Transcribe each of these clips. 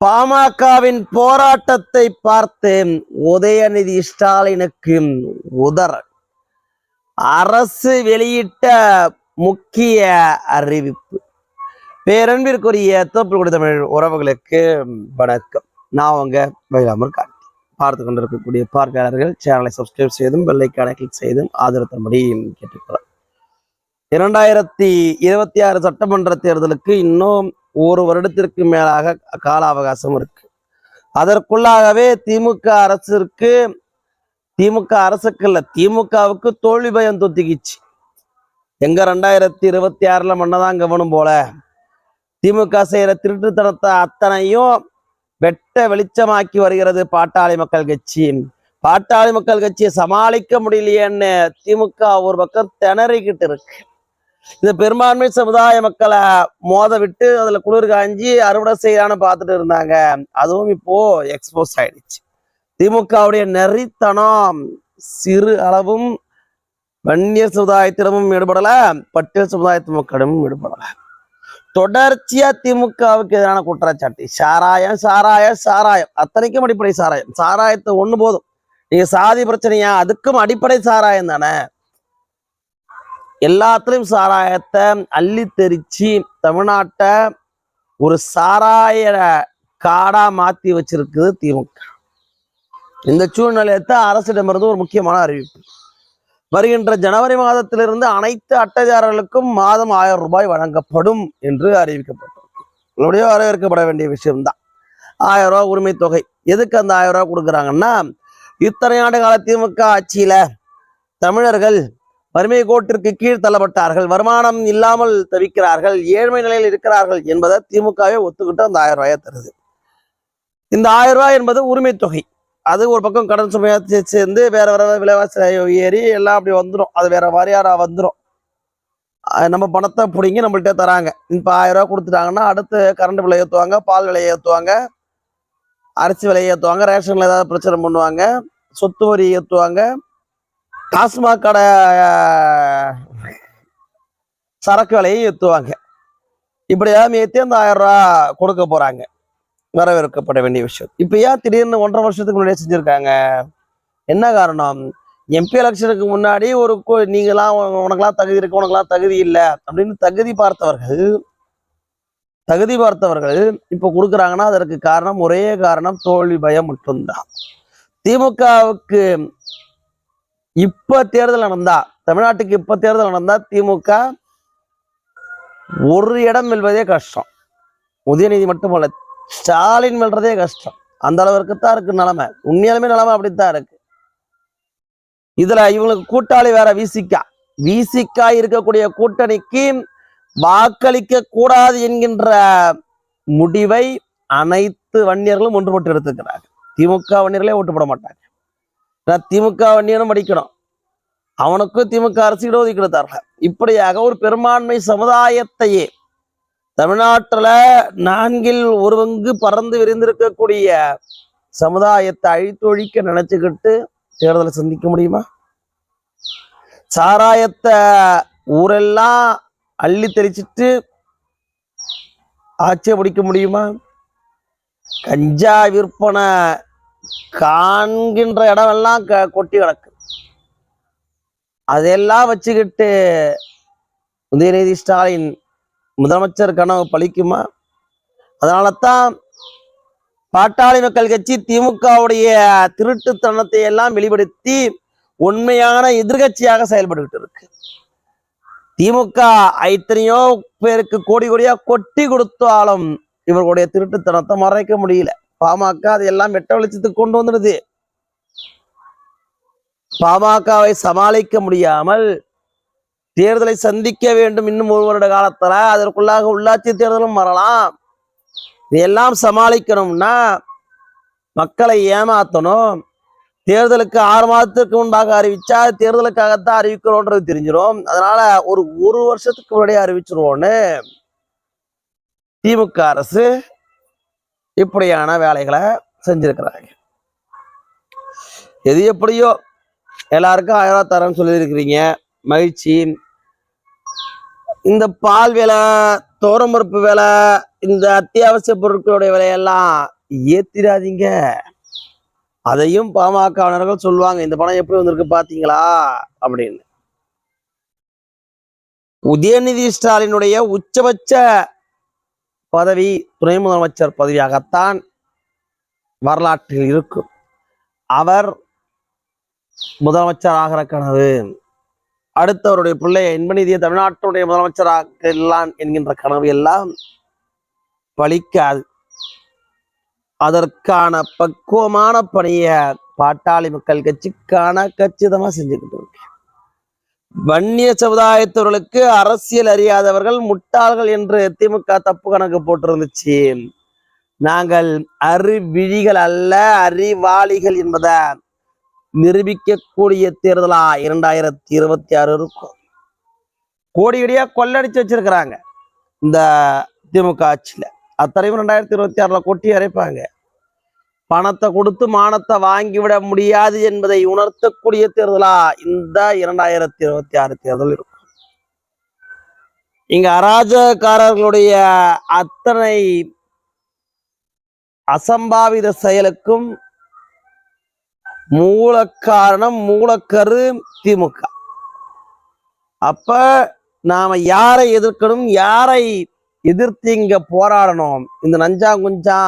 பாமகவின் போராட்டத்தை பார்த்து உதயநிதி ஸ்டாலினுக்கு உதற அரசு வெளியிட்ட முக்கிய அறிவிப்பு. பேரன்பிற்குரிய தோப்பில் தமிழ் உறவுகளுக்கு வணக்கம். நான் உங்க வைலாமர் காட்டி பார்த்து கொண்டிருக்கக்கூடிய பார்வையாளர்கள் சேனலை சப்ஸ்கிரைப் செய்தும் பெல்லைக்கான கிளிக் செய்தும் ஆதரவு தரும்படி கேட்டுக்கிறோம் இரண்டாயிரத்தி இருபத்தி ஆறு சட்டமன்ற தேர்தலுக்கு இன்னும் ஒரு வருடத்திற்கு மேலாக கால அவகாசம் இருக்கு. அதற்குள்ளாகவே திமுக அரசிற்கு திமுக அரசுக்கு இல்ல திமுகவுக்கு தோல்வி பயம் தொத்திக்கிச்சு. எங்க ரெண்டாயிரத்தி இருபத்தி ஆறுல மன்னதான் கவனம் போல திமுக செய்யற திருட்டுத்தனத்தை அத்தனையும் வெட்ட வெளிச்சமாக்கி வருகிறது பாட்டாளி மக்கள் கட்சி. பாட்டாளி மக்கள் கட்சியை சமாளிக்க முடியலையேன்னு திமுக ஒரு பக்கம் திணறிக்கிட்டு இருக்கு. இந்த பெரும்பான்மை சமுதாய மக்களை மோத விட்டு அதுல குளிர் காஞ்சி அறுவடை செய்யலான்னு பார்த்துட்டு இருந்தாங்க. அதுவும் இப்போ எக்ஸ்போஸ் ஆயிடுச்சு. திமுகவுடைய நெறித்தனம் சிறு அளவும் வன்னியர் சமுதாயத்திடமும் ஈடுபடல பட்டியல் சமுதாயத்து மக்களிடமும் ஈடுபடல. தொடர்ச்சியா திமுகவுக்கு எதிரான குற்றச்சாட்டு. சாராயம் சாராயம் சாராயம். அத்தனைக்கும் அடிப்படை சாராயம். சாராயத்தை ஒண்ணு போதும். நீங்க சாதி பிரச்சனையா? அதுக்கும் அடிப்படை சாராயம் தானே. எல்லாத்துலேயும் சாராயத்தை அள்ளி தெரிச்சு தமிழ்நாட்டை ஒரு சாராய காடா மாத்தி வச்சிருக்குது திமுக. இந்த சூழ்நிலையத்தை அரசிடமிருந்து ஒரு முக்கியமான அறிவிப்பு. வருகின்ற ஜனவரி மாதத்திலிருந்து அனைத்து அட்டைதாரர்களுக்கும் மாதம் ஆயிரம் ரூபாய் வழங்கப்படும் என்று அறிவிக்கப்பட்டிருக்கு. உங்களுடைய வரவேற்கப்பட வேண்டிய விஷயம்தான். ஆயிரம் ரூபாய் உரிமை தொகை. எதுக்கு அந்த ஆயிரம் ரூபாய் கொடுக்குறாங்கன்னா இத்தனை ஆண்டு கால திமுக ஆட்சியில தமிழர்கள் வறுமை கோட்டிற்கு கீழ் தள்ளப்பட்டார்கள். வருமானம் இல்லாமல் தவிக்கிறார்கள். ஏழ்மை நிலையில் இருக்கிறார்கள் என்பதை திமுகவே ஒத்துக்கிட்டு அந்த ஆயிரம் ரூபாயை தருது. இந்த ஆயிரம் ரூபாய் என்பது உரிமை தொகை. அது ஒரு பக்கம் கடன் சுமையாக சேர்ந்து வேற வேற விலைவாசி ஏறி எல்லாம் அப்படி வந்துடும் அது வேற வாரியாரா வந்துடும் நம்ம பணத்தை பிடிங்கி நம்மள்கிட்ட தராங்க. இப்போ ஆயிரம் ரூபா கொடுத்துட்டாங்கன்னா அடுத்து கரண்ட் விலை ஏற்றுவாங்க பால் விலை ஏற்றுவாங்க அரிசி விலை ஏற்றுவாங்க ரேஷனில் ஏதாவது பிரச்சனை பண்ணுவாங்க சொத்து வரி ஏற்றுவாங்க டாஸ்மாக் கடை சரக்கு விலையை ஏற்றுவாங்க. இப்படியாவது ஏற்றி அந்த ஆயிரம் ரூபா கொடுக்க போகிறாங்க வரவேற்கப்பட வேண்டிய விஷயம். இப்போ ஏன் திடீர்னு ஒன்றரை வருஷத்துக்கு முன்னாடியே செஞ்சுருக்காங்க? என்ன காரணம்? எம்பி எலெக்ஷனுக்கு முன்னாடி ஒரு கோ நீங்களாம் உனக்கெல்லாம் தகுதி இருக்கு உனக்கெல்லாம் தகுதி இல்லை. அப்படின்னு தகுதி பார்த்தவர்கள் தகுதி பார்த்தவர்கள் இப்போ கொடுக்குறாங்கன்னா அதற்கு காரணம் ஒரே காரணம் தோல்வி பயம் மட்டும்தான் திமுகவுக்கு இப்ப தேர்தல் நடந்தா தமிழ்நாட்டுக்கு இப்ப தேர்தல் நடந்தா திமுக ஒரு இடம் வெல்வதே கஷ்டம். உதயநிதி மட்டுமல்ல ஸ்டாலின் வெல்றதே கஷ்டம். அந்த அளவிற்கு தான் இருக்கு நிலைமை. உண்மையாலுமே நிலைமை அப்படித்தான் இருக்கு. இதுல இவங்களுக்கு கூட்டாளி வேற விசிகா விசிகா இருக்கக்கூடிய கூட்டணிக்கு வாக்களிக்க கூடாது என்கின்ற முடிவை அனைத்து வன்னியர்களும் ஒன்றுபட்டு எடுத்துக்கிறார்கள். திமுக வன்னியர்களே ஓட்டு போட மாட்டாங்க. நான் திமுக வண்டியனும் படிக்கணும் அவனுக்கும் திமுக அரசு இடஒதுக்கீடு தரல இப்படியாக ஒரு பெரும்பான்மை சமுதாயத்தையே தமிழ்நாட்டுல நான்கில் ஒரு பங்கு பறந்து விரிந்திருக்கக்கூடிய சமுதாயத்தை அழித்தொழிக்க நினைச்சுக்கிட்டு தேர்தலை சந்திக்க முடியுமா? சாராயத்தை ஊரெல்லாம் அள்ளி தெளிச்சிட்டு ஆட்சியை பிடிக்க முடியுமா? கஞ்சா விற்பனை காண்கின்ற இடமெல்லாம் க கொட்டி கிடக்கு. அதெல்லாம் வச்சுக்கிட்டு உதயநிதி ஸ்டாலின் முதலமைச்சர் கனவு பழிக்குமா? அதனால தான் பாட்டாளி மக்கள் கட்சி திமுகவுடைய திருட்டுத்தனத்தை எல்லாம் வெளிப்படுத்தி உண்மையான எதிர்கட்சியாக செயல்பட்டுக்கிட்டு இருக்கு. திமுக எத்தனையோ பேருக்கு கோடி கோடியா கொட்டி கொடுத்தாலும் இவர்களுடைய திருட்டுத்தனத்தை மறைக்க முடியல. பாமக அதையெல்லாம் வெட்ட வெளிச்சத்துக்கு கொண்டு வந்துடுது. பாமகவை சமாளிக்க முடியாமல் தேர்தலை சந்திக்க வேண்டும் இன்னும் ஒரு வருட காலத்துல அதற்குள்ளாக உள்ளாட்சி தேர்தலும் வரலாம். இதையெல்லாம் சமாளிக்கணும்னா மக்களை ஏமாத்தணும். தேர்தலுக்கு ஆறு மாதத்துக்கு முன்பாக அறிவிச்சா தேர்தலுக்காகத்தான் அறிவிக்கிறோன்றது தெரிஞ்சிடும் அதனால ஒரு ஒரு வருஷத்துக்கு முன்னாடியே அறிவிச்சிருவோன்னு திமுக அரசு இப்படியான வேலைகளை செஞ்சுருக்கிறாங்க. எது எப்படியோ எல்லாருக்கும் ஆயிரம் ரூபாய் தரேன்னு சொல்லியிருக்கிறீங்க. மகிழ்ச்சி. இந்த பால் விலை தோரம்பருப்பு விலை இந்த அத்தியாவசிய பொருட்களுடைய விலையெல்லாம் ஏத்திராதீங்க அதையும் பாமகவினர்கள் சொல்லுவாங்க இந்த பணம் எப்படி வந்திருக்கு பாத்தீங்களா? அப்படின்னு. உதயநிதி ஸ்டாலினுடைய உச்சபட்ச பதவி துணை முதலமைச்சர் பதவியாகத்தான் வரலாற்றில் இருக்கும். அவர் முதலமைச்சர் ஆகிற கனவு. அடுத்தவருடைய பிள்ளை இன்பநிதிய தமிழ்நாட்டுடைய முதலமைச்சராகலாம் என்கின்ற கனவு எல்லாம் பலிக்காது. அதற்கான பக்குவமான பணியை பாட்டாளி மக்கள் கட்சிக்கான கச்சிதமா செஞ்சுக்கிட்டு இருக்கேன் வன்னிய சமுதாயத்தவர்களுக்கு அரசியல் அறியாதவர்கள் முட்டாள்கள் என்று திமுக தப்பு கணக்கு போட்டிருந்துச்சு. நாங்கள் அறிவிழிகள் அல்ல அறிவாளிகள் என்பதை நிரூபிக்கக்கூடிய தேர்தலா? இரண்டாயிரத்தி இருபத்தி ஆறு இருக்கும். கோடியடியா கொள்ளடிச்சு வச்சிருக்கிறாங்க இந்த திமுக ஆட்சியில. அத்தனையும் ரெண்டாயிரத்தி இருபத்தி ஆறுல கொட்டி அரைப்பாங்க. பணத்தை கொடுத்து மானத்தை வாங்கிவிட முடியாது என்பதை உணர்த்தக்கூடிய தேர்தலா இந்த இரண்டாயிரத்தி இருபத்தி ஆறு தேர்தல் இருக்கும். இங்க அராஜகாரர்களுடைய அத்தனை அசம்பாவித செயலுக்கும் மூல காரணம் மூலக்கரு திமுக. அப்ப நாம யாரை எதிர்க்கணும் யாரை எதிர்த்து இங்க போராடணும்? இந்த நஞ்சாங்குஞ்சா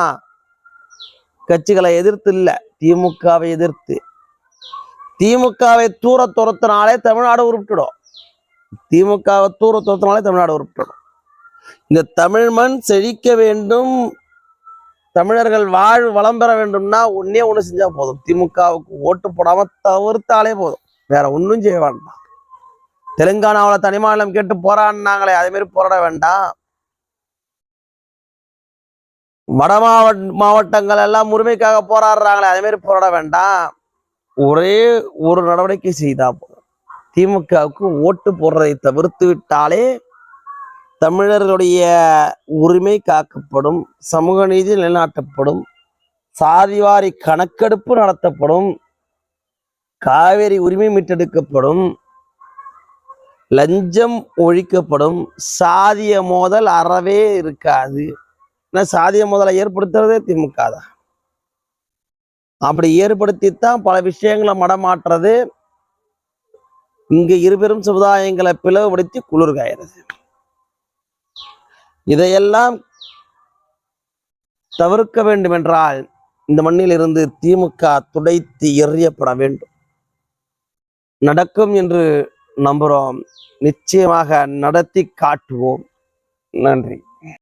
கட்சிகளை எதிர்த்து இல்லை. திமுகவை எதிர்த்து. திமுகவை தூர துரத்தினாலே தமிழ்நாடு உருப்பிடும். திமுகவை தூர துரத்தினாலே தமிழ்நாடு உருப்பிடும். இந்த தமிழ் மண் செழிக்க வேண்டும். தமிழர்கள் வாழ் வளம் பெற வேண்டும்னா ஒன்னே ஒன்று செஞ்சா போதும். திமுகவுக்கு ஓட்டு போடாம தவிர்த்தாலே போதும். வேற ஒன்றும் செய்ய வேண்டாம். தெலுங்கானாவில் தனி மாநிலம் கேட்டு போராடினாங்களே அதேமாரி போராட வேண்டாம். வட மாவட்ட மாவட்டங்கள் எல்லாம் உரிமைக்காக போராடுறாங்களே அதே மாதிரி போராட வேண்டாம். ஒரே ஒரு நடவடிக்கை செய்தா போதும். திமுகவுக்கு ஓட்டு போடுறதை தவிர்த்து விட்டாலே தமிழர்களுடைய உரிமை காக்கப்படும் சமூக நீதி நிலைநாட்டப்படும் சாதிவாரி கணக்கெடுப்பு நடத்தப்படும் காவேரி உரிமை மீட்டெடுக்கப்படும் லஞ்சம் ஒழிக்கப்படும் சாதிய மோதல் அறவே இருக்காது. ஏன்னா சாதிய முதலை ஏற்படுத்துறதே திமுக தான் அப்படி ஏற்படுத்தித்தான் பல விஷயங்களை மடமாற்றுறது இங்கு இருபெரும் சமுதாயங்களை பிளவுபடுத்தி குளிர்காயிறது இதையெல்லாம் தவிர்க்க வேண்டும் என்றால் இந்த மண்ணில் இருந்து திமுக துடைத்து எறியப்பட வேண்டும். நடக்கும் என்று நம்புகிறோம் நிச்சயமாக நடத்தி காட்டுவோம். நன்றி.